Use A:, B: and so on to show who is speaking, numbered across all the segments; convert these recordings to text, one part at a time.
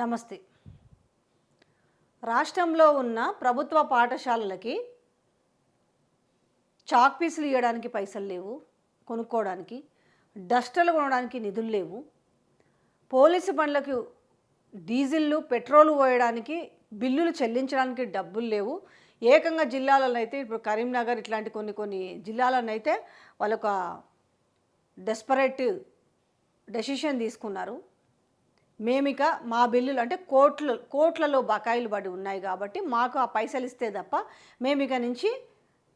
A: నమస్తే. రాష్ట్రంలో ఉన్న ప్రభుత్వ పాఠశాలలకి చాక్ పీసులు ఇవ్వడానికి పైసలు లేవు కొనుక్కోవడానికి. డస్టర్లు కొనడానికి నిధులు లేవు. పోలీసు బండ్లకు డీజిల్లు పెట్రోల్ పోయడానికి బిల్లులు చెల్లించడానికి డబ్బులు లేవు. ఏకంగా జిల్లాలలో అయితే ఇప్పుడు కరీంనగర్ ఇట్లాంటి కొన్ని కొన్ని జిల్లాలను అయితే వాళ్ళొక డెస్పరేట్ డెసిషన్ తీసుకున్నారు. మేమిక మా బిల్లులు అంటే కోట్ల కోట్లలో బకాయిలు పడి ఉన్నాయి కాబట్టి మాకు ఆ పైసలు ఇస్తే తప్ప మేమిక నుంచి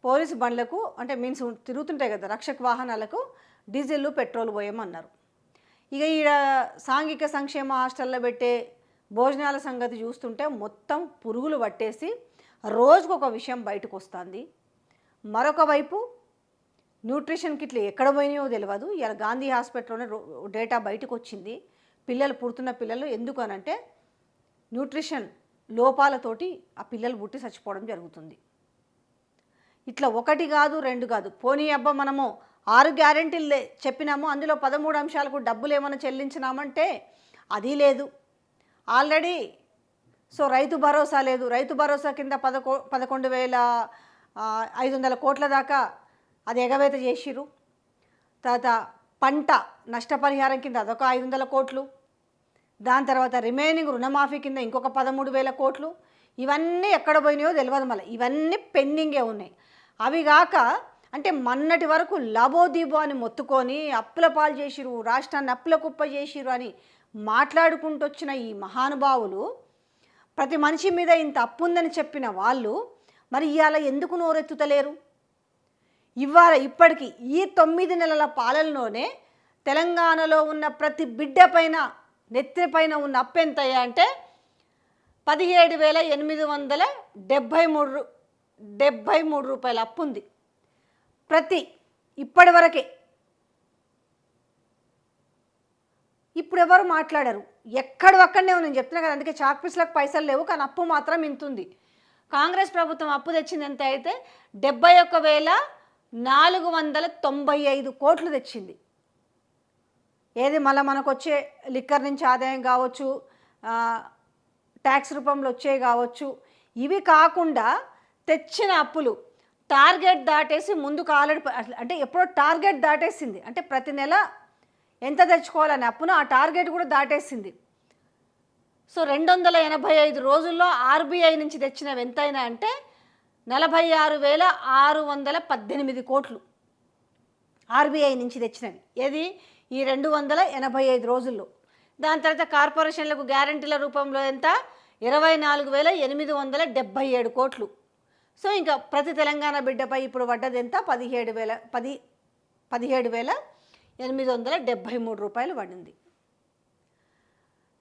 A: పోలీసు బండ్లకు అంటే మీన్స్ తిరుగుతుంటాయి కదా రక్షక వాహనాలకు డీజిల్ పెట్రోల్ పోయమన్నారు. ఇక ఈడ సాంఘిక సంక్షేమ హాస్టల్లో పెట్టే భోజనాల సంగతి చూస్తుంటే మొత్తం పురుగులు పట్టేసి రోజుకు ఒక విషయం బయటకు వస్తుంది మరొక వైపు న్యూట్రిషన్ కిట్లు ఎక్కడ పోయినాయో తెలియదు ఇలా గాంధీ హాస్పిటల్లోనే డేటా బయటకు వచ్చింది పిల్లలు పుడుతున్న పిల్లలు ఎందుకు అనంటే న్యూట్రిషన్ లోపాలతోటి ఆ పిల్లలు పుట్టి చచ్చిపోవడం జరుగుతుంది. ఇట్లా ఒకటి కాదు రెండు కాదు. పోనీ అబ్బా మనము ఆరు గ్యారెంటీలు చెప్పినాము అందులో పదమూడు అంశాలకు డబ్బులు ఏమైనా చెల్లించినామంటే అది లేదు. ఆల్రెడీ సో రైతు భరోసా లేదు. రైతు భరోసా కింద పదకొ పదకొండు వేల ఐదు వందల కోట్ల దాకా అది ఎగవేత చేసిరు తర్వాత పంట నష్టపరిహారం కింద అదొక ఐదు వందల కోట్లు. దాని తర్వాత రిమైనింగ్ రుణమాఫీ కింద ఇంకొక పదమూడు వేల కోట్లు. ఇవన్నీ ఎక్కడ పోయినాయో తెలియదు మళ్ళీ. ఇవన్నీ పెండింగే ఉన్నాయి. అవి కాక అంటే మొన్నటి వరకు లబోదీబో అని మొత్తుకొని అప్పుల పాలు చేసిరు రాష్ట్రాన్ని అప్పుల కుప్ప చేసిరు అని మాట్లాడుకుంటూ వచ్చిన ఈ మహానుభావులు ప్రతి మనిషి మీద ఇంత అప్పు ఉందని చెప్పిన వాళ్ళు మరి ఇవాళ ఎందుకు నోరెత్తుతలేరు? ఇవాళ ఇప్పటికి ఈ తొమ్మిది నెలల పాలనలోనే తెలంగాణలో ఉన్న ప్రతి బిడ్డ పైన నెత్తి పైన ఉన్న అప్పు ఎంత అంటే పదిహేడు వేల ఎనిమిది వందల డెబ్భై మూడు రూ- డెబ్భై మూడు రూపాయల అప్పు ఉంది. ప్రతి ఇప్పటి వరకే ఇప్పుడు ఎవరు మాట్లాడరు? ఎక్కడ ఒక్కడనే నేను చెప్తున్నా కదా అందుకే చాక్పీస్లకు పైసలు లేవు కానీ అప్పు మాత్రం ఇంతుంది. కాంగ్రెస్ ప్రభుత్వం అప్పు తెచ్చింది ఎంత అయితే డెబ్బై ఒక్క వేల నాలుగు వందల తొంభై ఐదు కోట్లు తెచ్చింది. ఏది మళ్ళీ మనకు వచ్చే లిక్కర్ నుంచి ఆదాయం కావచ్చు ట్యాక్స్ రూపంలో వచ్చే కావచ్చు ఇవి కాకుండా తెచ్చిన అప్పులు టార్గెట్ దాటేసి ముందుకు ఆల్రెడీ అట్ల- అంటే ఎప్పుడో టార్గెట్ దాటేసింది. అంటే ప్రతి నెల ఎంత తెచ్చుకోవాలని అప్పును ఆ టార్గెట్ కూడా దాటేసింది. సో రెండు వందల ఎనభై ఐదు రోజుల్లో ఆర్బీఐ నుంచి తెచ్చినవి ఎంతైనా అంటే నలభై ఆరు వేల ఆరు వందల పద్దెనిమిది కోట్లు ఆర్బీఐ నుంచి తెచ్చినవి. ఏది? ఈ రెండు వందల ఎనభై ఐదు రోజుల్లో. దాని తర్వాత కార్పొరేషన్లకు గ్యారంటీల రూపంలో ఎంత? ఇరవై నాలుగు వేల ఎనిమిది వందల డెబ్బై ఏడు కోట్లు. సో ఇంకా ప్రతి తెలంగాణ బిడ్డపై ఇప్పుడు పడ్డది ఎంత? పదిహేడు వేల పది పదిహేడు వేల ఎనిమిది వందల డెబ్బై మూడు రూపాయలు పడింది.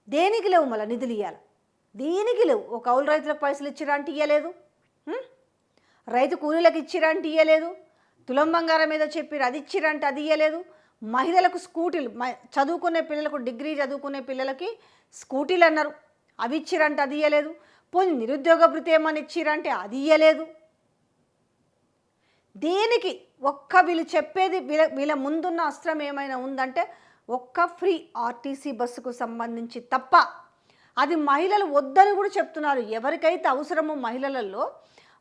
A: దేనికి లేవు మళ్ళీ నిధులు ఇవ్వాలి దేనికి లేవు? ఒక కౌలు రైతులకు పైసలు ఇచ్చిరా అంటే ఇవ్వలేదు రైతు కూలీలకు ఇచ్చిరంటే ఇయ్యలేదు. ఇవ్వలేదు తులం బంగారం మీద చెప్పిరు అది ఇచ్చిరంటే అది ఇవ్వలేదు మహిళలకు స్కూటీలు మ- చదువుకునే పిల్లలకు డిగ్రీ చదువుకునే పిల్లలకి స్కూటీలు అన్నారు. అవి ఇచ్చిరంటే అది ఇవ్వలేదు పోనీ నిరుద్యోగ భృతి ఏమని ఇచ్చిరంటే అది ఇవ్వలేదు దేనికి ఒక్క వీళ్ళు చెప్పేది వీళ్ళ వీళ్ళ ముందున్న అస్త్రం ఏమైనా ఉందంటే ఒక్క ఫ్రీ ఆర్టీసీ బస్సుకు సంబంధించి తప్ప. అది మహిళలు వద్దని కూడా చెప్తున్నారు. ఎవరికైతే అవసరమో మహిళలలో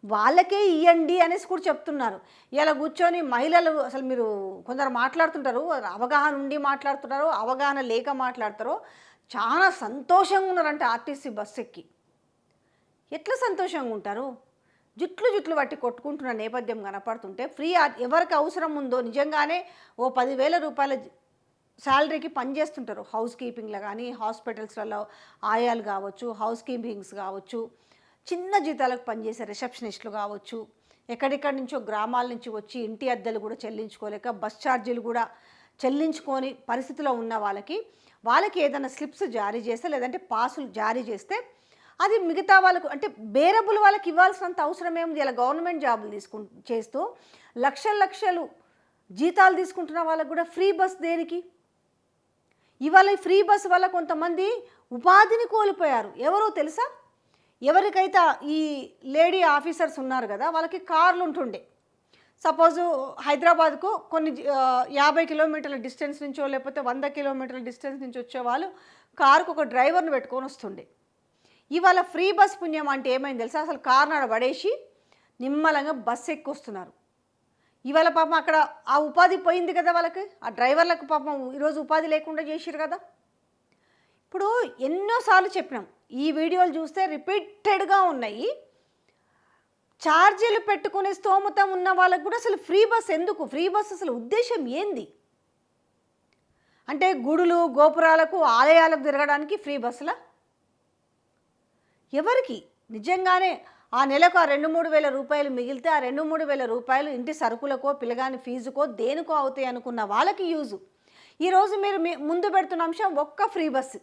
A: వాళ్ళకే ఇవ్వండి అనేసి కూడా చెప్తున్నారు. ఇలా కూర్చొని మహిళలు అసలు మీరు కొందరు మాట్లాడుతుంటారు అవగాహన ఉండి మాట్లాడుతున్నారు అవగాహన లేక మాట్లాడతారో చాలా సంతోషంగా ఉన్నారంట ఆర్టీసీ బస్ ఎక్కి. ఎట్లా సంతోషంగా ఉంటారు? జుట్లు జుట్లు పట్టి కొట్టుకుంటున్న నేపథ్యం కనపడుతుంటే ఫ్రీ ఎవరికి అవసరం ఉందో నిజంగానే ఓ పదివేల రూపాయల శాలరీకి పనిచేస్తుంటారు హౌస్ కీపింగ్లో కానీ హాస్పిటల్స్లలో ఆయాలు కావచ్చు హౌస్ కీపింగ్స్ కావచ్చు. చిన్న జీతాలకు పనిచేసే రిసెప్షనిస్టులు కావచ్చు ఎక్కడెక్కడి నుంచో గ్రామాల నుంచి వచ్చి ఇంటి అద్దెలు కూడా చెల్లించుకోలేక బస్ ఛార్జీలు కూడా చెల్లించుకొని పరిస్థితిలో ఉన్న వాళ్ళకి వాళ్ళకి ఏదైనా స్లిప్స్ జారీ చేస్తే లేదంటే పాసులు జారీ చేస్తే అది మిగతా వాళ్ళకు అంటే బేరబుల్ వాళ్ళకి ఇవ్వాల్సినంత అవసరం ఏముంది? ఇలా గవర్నమెంట్ జాబులు తీసుకు చేస్తూ లక్షల లక్షలు జీతాలు తీసుకుంటున్న వాళ్ళకు కూడా ఫ్రీ బస్ దేనికి? ఇవాళ ఈ ఫ్రీ బస్ వల్ల కొంతమంది ఉపాధిని కోల్పోయారు. ఎవరో తెలుసా? ఎవరికైతే ఈ లేడీ ఆఫీసర్స్ ఉన్నారు కదా వాళ్ళకి కార్లు ఉంటుండే. సపోజు హైదరాబాద్కు కొన్ని యాభై కిలోమీటర్ల డిస్టెన్స్ నుంచో లేకపోతే వంద కిలోమీటర్ల డిస్టెన్స్ నుంచి వచ్చే వాళ్ళు కారుకు ఒక డ్రైవర్ను పెట్టుకొని వస్తుండే. ఇవాళ ఫ్రీ బస్ పుణ్యం అంటే ఏమైంది తెలుసా? అసలు కారు నాడ పడేసి నిమ్మలంగా బస్ ఎక్కువస్తున్నారు ఇవాళ పాపం అక్కడ ఆ ఉపాధి పోయింది కదా వాళ్ళకి. ఆ డ్రైవర్లకు పాపం ఈరోజు ఉపాధి లేకుండా చేసిరు కదా. ఇప్పుడు ఎన్నోసార్లు చెప్పినాం ఈ వీడియోలు చూస్తే రిపీటెడ్గా ఉన్నాయి. ఛార్జీలు పెట్టుకునే స్తోమత ఉన్న వాళ్ళకు కూడా అసలు ఫ్రీ బస్ ఎందుకు? ఫ్రీ బస్ అసలు ఉద్దేశం ఏంది? అంటే గుడులు గోపురాలకు ఆలయాలకు తిరగడానికి ఫ్రీ బస్సులా ఎవరికి? నిజంగానే ఆ నెలకు ఆ రెండు మూడు వేల రూపాయలు మిగిలితే ఆ రెండు మూడు వేల రూపాయలు ఇంటి సరుకులకో పిల్లగాని ఫీజుకో దేనికో అవుతాయి అనుకున్న వాళ్ళకి యూజు. ఈరోజు మీరు మీ ముందు పెడుతున్న అంశం ఒక్క ఫ్రీ బస్సు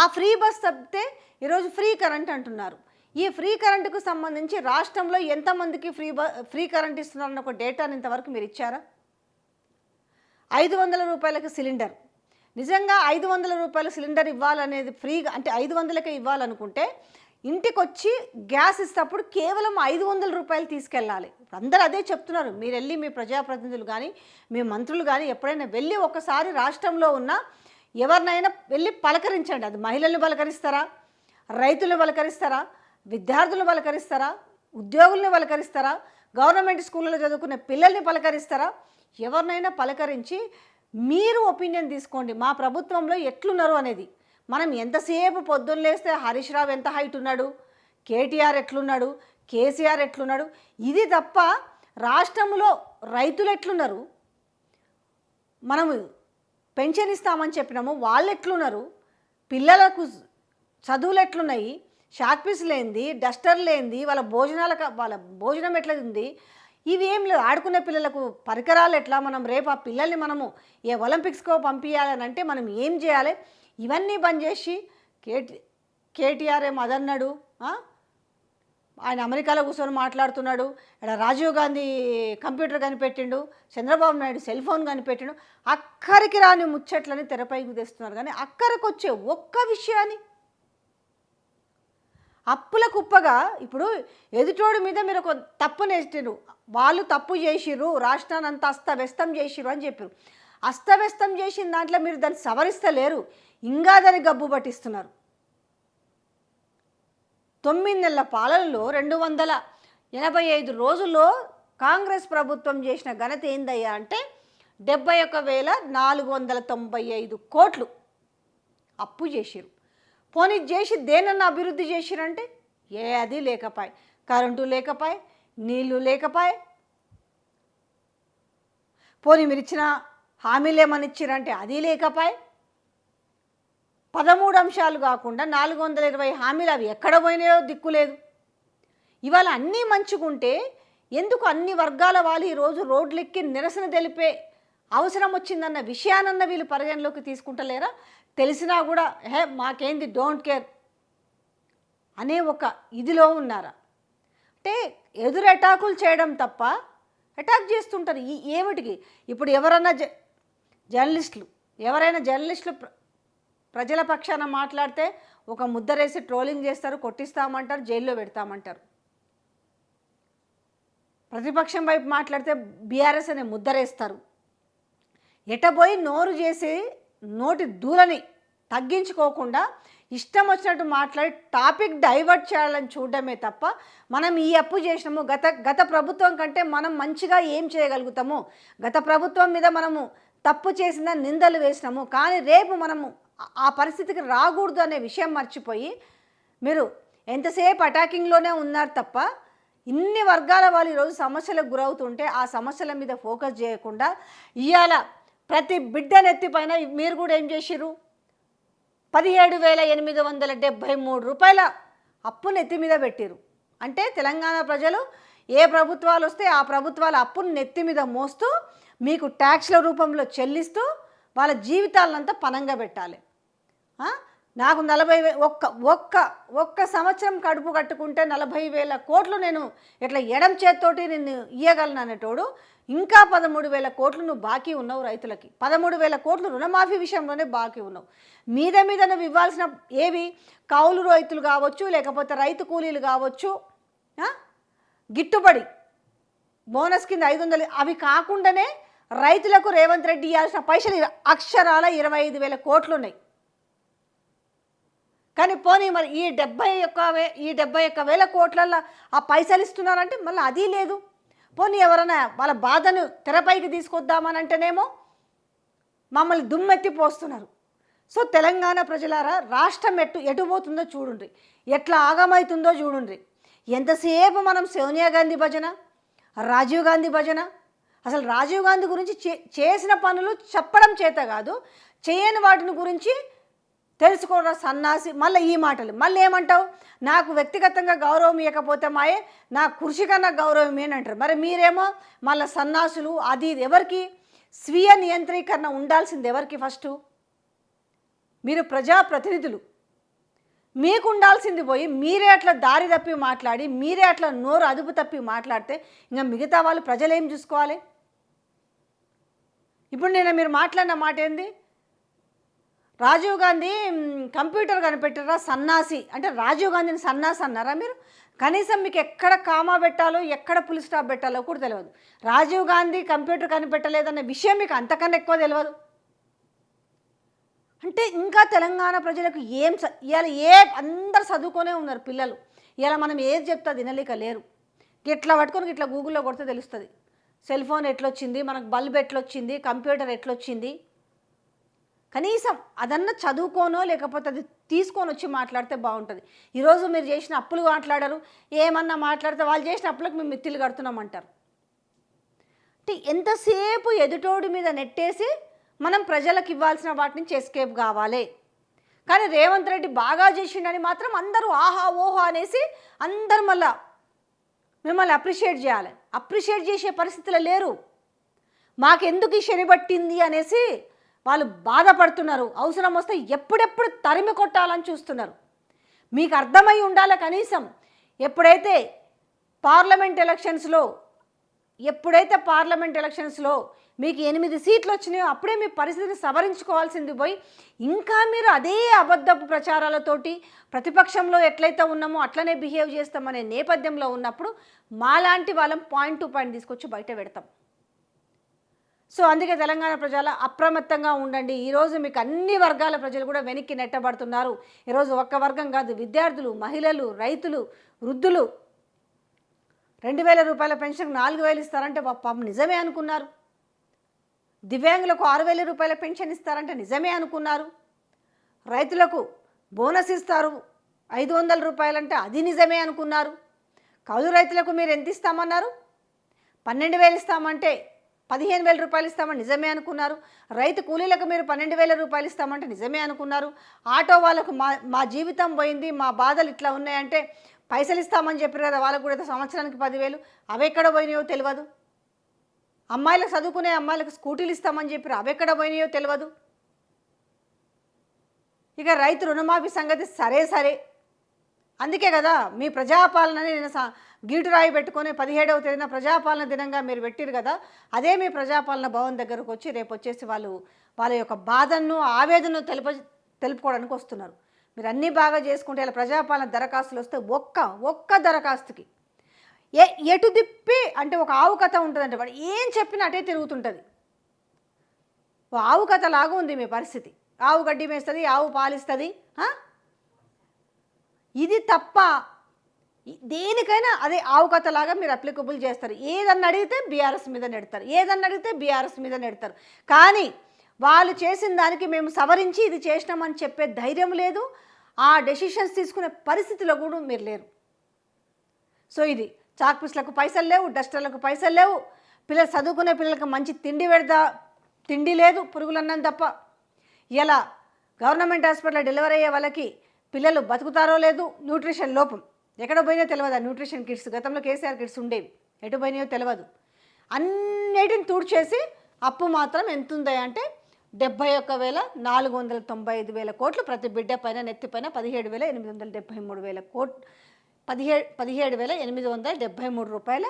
A: ఆ ఫ్రీ బస్ తప్పితే ఈరోజు ఫ్రీ కరెంట్ అంటున్నారు. ఈ ఫ్రీ కరెంటుకు సంబంధించి రాష్ట్రంలో ఎంతమందికి ఫ్రీ బ ఫ్రీ కరెంట్ ఇస్తున్నారన్న ఒక డేటాను ఇంతవరకు మీరు ఇచ్చారా? ఐదు వందల రూపాయలకు సిలిండర్. నిజంగా ఐదు వందల రూపాయల సిలిండర్ ఇవ్వాలనేది ఫ్రీగా అంటే ఐదు వందలకే ఇవ్వాలనుకుంటే ఇంటికి వచ్చి గ్యాస్ ఇస్తేప్పుడు కేవలం ఐదు వందల రూపాయలు తీసుకెళ్ళాలి. అందరూ అదే చెప్తున్నారు. మీరు వెళ్ళి మీ ప్రజాప్రతినిధులు కానీ మీ మంత్రులు కానీ ఎప్పుడైనా వెళ్ళి ఒకసారి రాష్ట్రంలో ఉన్న ఎవరినైనా వెళ్ళి పలకరించండి. అది మహిళల్ని పలకరిస్తారా? రైతులను పలకరిస్తారా? విద్యార్థులను పలకరిస్తారా? ఉద్యోగులను పలకరిస్తారా? గవర్నమెంట్ స్కూళ్ళలో చదువుకునే పిల్లల్ని పలకరిస్తారా? ఎవరినైనా పలకరించి మీరు ఒపీనియన్ తీసుకోండి. మా ప్రభుత్వంలో ఎట్లున్నారు అనేది. మనం ఎంతసేపు పొద్దున్న లేస్తే హరీష్ రావు ఎంత హైట్ ఉన్నాడు? కేటీఆర్ ఎట్లున్నాడు? కేసీఆర్ ఎట్లున్నాడు? ఇది తప్ప రాష్ట్రంలో రైతులు ఎట్లున్నారు? మనము పెన్షన్ ఇస్తామని చెప్పినాము. వాళ్ళు ఎట్లున్నారు? పిల్లలకు చదువులు ఎట్లున్నాయి? షాక్ పీస్ లేనిది డస్టర్ లేనిది వాళ్ళ భోజనాలకు వాళ్ళ భోజనం ఎట్లా ఉంది? ఇవి ఏం లేదు ఆడుకునే పిల్లలకు పరికరాలు ఎట్లా? మనం రేపు ఆ పిల్లల్ని మనము ఏ ఒలింపిక్స్కో పంపించాలని అంటే మనం ఏం చేయాలి? ఇవన్నీ బంద్ చేసి కేటీ కేటీఆర్ ఏం అదన్నాడు. ఆయన అమెరికాలో కూర్చొని మాట్లాడుతున్నాడు. ఇక్కడ రాజీవ్ గాంధీ కంప్యూటర్ కనిపెట్టిండు చంద్రబాబు నాయుడు సెల్ ఫోన్ కనిపెట్టిండు. అక్కడికి రాని ముచ్చట్లని తెరపైకి తెస్తున్నారు కానీ అక్కడికి వచ్చే ఒక్క విషయాన్ని అప్పుల కుప్పగా ఇప్పుడు ఎదుటోడి మీద మీరు ఒక తప్పు నేర్చారు వాళ్ళు తప్పు చేసిర్రు రాష్ట్రాన్ని అంతా అస్తవ్యస్తం చేసిర్రు అని చెప్పారు అస్తవ్యస్తం చేసిన దాంట్లో మీరు దాన్ని సవరిస్తలేరు. ఇంకా దాన్ని గబ్బు పట్టిస్తున్నారు. తొమ్మిది నెలల పాలనలో రెండు వందల ఎనభై ఐదు రోజుల్లో కాంగ్రెస్ ప్రభుత్వం చేసిన ఘనత ఏందయ్యా అంటే డెబ్బై ఒక వేల నాలుగు వందల తొంభై ఐదు కోట్లు అప్పు చేసిరు పోనీ చేసి దేనన్నా అభివృద్ధి చేసిరంటే? ఏ అది లేకపాయ్. కరెంటు లేకపాయ్ నీళ్ళు లేకపాయ్. పోనీ మీరు ఇచ్చిన హామీలు ఏమని ఇచ్చిరంటే అది లేకపాయ్? పదమూడు అంశాలు కాకుండా నాలుగు వందల ఇరవై హామీలు అవి ఎక్కడ పోయినాయో దిక్కులేదు ఇవాళ అన్నీ మంచుకుంటే ఎందుకు అన్ని వర్గాల వాళ్ళు ఈరోజు రోడ్లెక్కి నిరసన తెలిపే అవసరం వచ్చిందన్న విషయానన్న వీళ్ళు పరిగణలోకి తీసుకుంటలేరా? తెలిసినా కూడా హే మాకేంది? డోంట్ కేర్ అనే ఒక ఇదిలో ఉన్నారా? అంటే ఎదురు అటాకులు చేయడం తప్ప అటాక్ చేస్తుంటారు. ఈ ఏమిటికి? ఇప్పుడు ఎవరన్నా జ జర్నలిస్టులు ఎవరైనా జర్నలిస్టులు ప్రజల పక్షాన మాట్లాడితే ఒక ముద్దరేసి ట్రోలింగ్ చేస్తారు కొట్టిస్తామంటారు జైల్లో పెడతామంటారు. ప్రతిపక్షం వైపు మాట్లాడితే బీఆర్ఎస్ అనే ముద్దరేస్తారు. ఎటబోయి నోరు చేసి నోటి దూలని తగ్గించుకోకుండా ఇష్టం వచ్చినట్టు మాట్లాడి టాపిక్ డైవర్ట్ చేయాలని చూడడమే తప్ప మనం ఈ అప్పు చేసినాము గత గత ప్రభుత్వం కంటే మనం మంచిగా ఏం చేయగలుగుతాము? గత ప్రభుత్వం మీద మనము తప్పు చేసిన నిందలు వేసినాము కానీ రేపు మనము ఆ- పరిస్థితికి రాకూడదు అనే విషయం మర్చిపోయి మీరు ఎంతసేపు అటాకింగ్లోనే ఉన్నారు తప్ప ఇన్ని వర్గాల వాళ్ళు ఈరోజు సమస్యలకు గురవుతుంటే ఆ సమస్యల మీద ఫోకస్ చేయకుండా ఇవాళ ప్రతి బిడ్డ నెత్తిపైన మీరు కూడా ఏం చేసిర్రు? పదిహేడు వేల ఎనిమిది వందల డెబ్భై మూడు రూపాయల అప్పు నెత్తి మీద పెట్టిరు అంటే తెలంగాణ ప్రజలు ఏ ప్రభుత్వాలు వస్తే ఆ ప్రభుత్వాల అప్పును నెత్తి మీద మోస్తూ మీకు ట్యాక్స్ల రూపంలో చెల్లిస్తూ వాళ్ళ జీవితాలంతా పనంగా పెట్టాలి. నాకు నలభై వే ఒక్క ఒక్క ఒక్క సంవత్సరం కడుపు కట్టుకుంటే నలభై వేల కోట్లు నేను ఇట్లా ఎడం చేత్తోటి నేను ఇయ్యగలను అనేటోడు ఇంకా పదమూడు వేల కోట్లు నువ్వు బాకీ ఉన్నావు రైతులకి. పదమూడు వేల కోట్లు రుణమాఫీ విషయంలోనే బాకీ ఉన్నావు. మీద మీద నువ్వు ఇవ్వాల్సిన ఏవి? కౌలు రైతులు కావచ్చు లేకపోతే రైతు కూలీలు కావచ్చు గిట్టుబడి బోనస్ కింద ఐదు వందలు అవి కాకుండానే రైతులకు రేవంత్ రెడ్డి ఇవ్వాల్సిన పైసలు అక్షరాల ఇరవై ఐదు వేల కోట్లు ఉన్నాయి. కానీ పోనీ మరి ఈ డెబ్బై ఒక్క వే ఈ డెబ్బై ఒక్క వేల కోట్లలో ఆ పైసలు ఇస్తున్నారంటే మళ్ళీ అది లేదు. పోనీ ఎవరైనా వాళ్ళ బాధను తెరపైకి తీసుకొద్దామని అంటేనేమో మమ్మల్ని దుమ్మెత్తి పోస్తున్నారు. సో తెలంగాణ ప్రజలారా రాష్ట్రం ఎటు ఎటు పోతుందో చూడండి ఎట్లా ఆగమవుతుందో చూడండి ఎంతసేపు మనం సోనియా గాంధీ భజన రాజీవ్ గాంధీ భజన? అసలు రాజీవ్ గాంధీ గురించి చే- చేసిన పనులు చెప్పడం చేత కాదు చేయని వాటిని గురించి తెలుసుకోరా సన్నాసి మళ్ళీ ఈ మాటలు. మళ్ళీ ఏమంటావు? నాకు వ్యక్తిగతంగా గౌరవం ఇవ్వకపోతే మాయే నా కృషి కన్నా గౌరవం ఏనంటారు మరి మీరేమో మళ్ళీ సన్నాసులు అది ఇది ఎవరికి? స్వీయ నియంత్రీకరణ ఉండాల్సింది ఎవరికి ఫస్ట్? మీరు ప్రజాప్రతినిధులు. మీకు ఉండాల్సింది పోయి మీరే అట్లా దారి తప్పి మాట్లాడి మీరే అట్లా నోరు అదుపు తప్పి మాట్లాడితే ఇంకా మిగతా వాళ్ళు ప్రజలు ఏం చూసుకోవాలి? ఇప్పుడు నేను మీరు మాట్లాడిన మాట ఏంది రాజీవ్ గాంధీ కంప్యూటర్ కనిపెట్టారా సన్నాసి? అంటే రాజీవ్ గాంధీని సన్నాసి అన్నారా మీరు? కనీసం మీకు ఎక్కడ కామా పెట్టాలో ఎక్కడ పులి స్టాప్ పెట్టాలో కూడా తెలియదు. రాజీవ్ గాంధీ కంప్యూటర్ కనిపెట్టలేదన్న విషయం మీకు అంతకన్నా ఎక్కువ తెలియదు. అంటే ఇంకా తెలంగాణ ప్రజలకు ఏం ఇవాళ ఏ అందరు చదువుకొనే ఉన్నారు పిల్లలు. ఇలా మనం ఏది చెప్తా తినలేక లేరు. ఇట్లా పట్టుకొని ఇట్లా గూగుల్లో కొడితే తెలుస్తుంది. సెల్ ఫోన్ ఎట్లొచ్చింది? మనకు బల్బ్ ఎట్లొచ్చింది? కంప్యూటర్ ఎట్లొచ్చింది? కనీసం అదన్నా చదువుకోనో లేకపోతే అది తీసుకొని వచ్చి మాట్లాడితే బాగుంటుంది. ఈరోజు మీరు చేసిన అప్పులు మాట్లాడరు ఏమన్నా మాట్లాడితే వాళ్ళు చేసిన అప్పులకు మేము మిత్తిలు కడుతున్నామంటారు. అంటే ఎంతసేపు ఎదుటోడి మీద నెట్టేసి మనం ప్రజలకు ఇవ్వాల్సిన వాటిని చేస్కేప్ కావాలి. కానీ రేవంత్ రెడ్డి బాగా చేసిండని మాత్రం అందరూ ఆహా ఓహో అనేసి అందరు మళ్ళా మిమ్మల్ని అప్రిషియేట్ చేయాలి. అప్రిషియేట్ చేసే పరిస్థితులు లేరు. మాకెందుకు ఈ శని పట్టింది అనేసి వాళ్ళు బాధపడుతున్నారు. అవసరం వస్తే ఎప్పుడెప్పుడు తరిమి కొట్టాలని చూస్తున్నారు. మీకు అర్థమై ఉండాలి కనీసం. ఎప్పుడైతే పార్లమెంట్ ఎలక్షన్స్లో ఎప్పుడైతే పార్లమెంట్ ఎలక్షన్స్లో మీకు ఎనిమిది సీట్లు వచ్చినాయో అప్పుడే మీ పరిస్థితిని సవరించుకోవాల్సింది పోయి ఇంకా మీరు అదే అబద్ధపు ప్రచారాలతోటి ప్రతిపక్షంలో ఎట్లయితే ఉన్నామో అట్లనే బిహేవ్ చేస్తామనే నేపథ్యంలో ఉన్నప్పుడు మాలాంటి వాళ్ళం పాయింట్ టు పాయింట్ తీసుకొచ్చి బయట పెడతాం. సో అందుకే తెలంగాణ ప్రజల అప్రమత్తంగా ఉండండి. ఈరోజు మీకు అన్ని వర్గాల ప్రజలు కూడా వెనక్కి నెట్టబడుతున్నారు. ఈరోజు ఒక్క వర్గం కాదు విద్యార్థులు మహిళలు రైతులు వృద్ధులు రెండు వేల రూపాయల పెన్షన్ నాలుగు వేలు ఇస్తారంటే పాపం నిజమే అనుకున్నారు. దివ్యాంగులకు ఆరు వేల రూపాయల పెన్షన్ ఇస్తారంటే నిజమే అనుకున్నారు. రైతులకు బోనస్ ఇస్తారు ఐదు వందల రూపాయలంటే అది నిజమే అనుకున్నారు. కౌలు రైతులకు మీరు ఎంత ఇస్తామన్నారు? పన్నెండు వేలు ఇస్తామంటే పదిహేను వేల రూపాయలు ఇస్తామని నిజమే అనుకున్నారు. రైతు కూలీలకు మీరు పన్నెండు వేల రూపాయలు ఇస్తామంటే నిజమే అనుకున్నారు. ఆటో వాళ్ళకు మా మా జీవితం పోయింది మా బాధలు ఇట్లా ఉన్నాయంటే పైసలు ఇస్తామని చెప్పారు కదా వాళ్ళకు కూడా సంవత్సరానికి పదివేలు. అవి ఎక్కడ పోయినాయో తెలియదు. అమ్మాయిలకు చదువుకునే అమ్మాయిలకు స్కూటీలు ఇస్తామని చెప్పారు అవి ఎక్కడ పోయినాయో తెలియదు. ఇక రైతు రుణమాఫీ సంగతి సరే సరే. అందుకే కదా మీ ప్రజాపాలనని నేను సా- గీటు రాయి పెట్టుకొని పదిహేడవ తేదీన ప్రజాపాలన దినంగా మీరు పెట్టిరు కదా అదే మీ ప్రజాపాలన భవన్ దగ్గరకు వచ్చి రేపు వచ్చేసి వాళ్ళు వాళ్ళ యొక్క బాధను ఆవేదనను తెలుప తెలుపుకోవడానికి వస్తున్నారు. మీరు అన్నీ బాగా చేసుకుంటే ఇలా ప్రజాపాలన దరఖాస్తులు వస్తే ఒక్క ఒక్క దరఖాస్తుకి. ఏ ఎటు తిప్పి అంటే ఒక ఆవు కథ ఉంటుందంటే వాడు ఏం చెప్పినా అటే తిరుగుతుంటుంది. ఆవు కథ లాగా ఉంది మీ పరిస్థితి. ఆవు గడ్డి మేస్తుంది ఆవు పాలిస్తుంది ఇది తప్ప దేనికైనా అదే ఆవు కథలాగా మీరు అప్లికబుల్ చేస్తారు. ఏదన్నా అడిగితే బీఆర్ఎస్ మీద నెడతారు. ఏదన్నా అడిగితే బీఆర్ఎస్ మీద నెడతారు. కానీ వాళ్ళు చేసిన దానికి మేము సవరించి ఇది చేసినామని చెప్పే ధైర్యం లేదు. ఆ డెసిషన్స్ తీసుకునే పరిస్థితిలో కూడా మీరు లేరు. సో ఇది చాక్పీస్లకు పైసలు లేవు డస్టర్లకు పైసలు లేవు. పిల్లలు చదువుకునే పిల్లలకు మంచి తిండి పెడదా తిండి లేదు పురుగులన్నం తప్ప. ఇలా గవర్నమెంట్ హాస్పిటల్లో డెలివరీ అయ్యే వాళ్ళకి పిల్లలు బతుకుతారో లేదు న్యూట్రిషన్ లోపం. ఎక్కడ పోయినా తెలియదు ఆ న్యూట్రిషన్ కిట్స్. గతంలో కేసీఆర్ కిట్స్ ఉండేవి. ఎటు పోయినాయో తెలియదు అన్నిటిని తూడ్చేసి అప్పు మాత్రం ఎంత ఉందా అంటే డెబ్బై ఒక్క వేల నాలుగు వందల తొంభై ఐదు వేల కోట్లు ప్రతి బిడ్డ పైన నెత్తి పైన పదిహేడు వేల ఎనిమిది వందల డెబ్బై మూడు వేల కోట్ పదిహేడు పదిహేడు వేల ఎనిమిది వందల డెబ్బై మూడు రూపాయల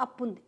A: అప్పు ఉంది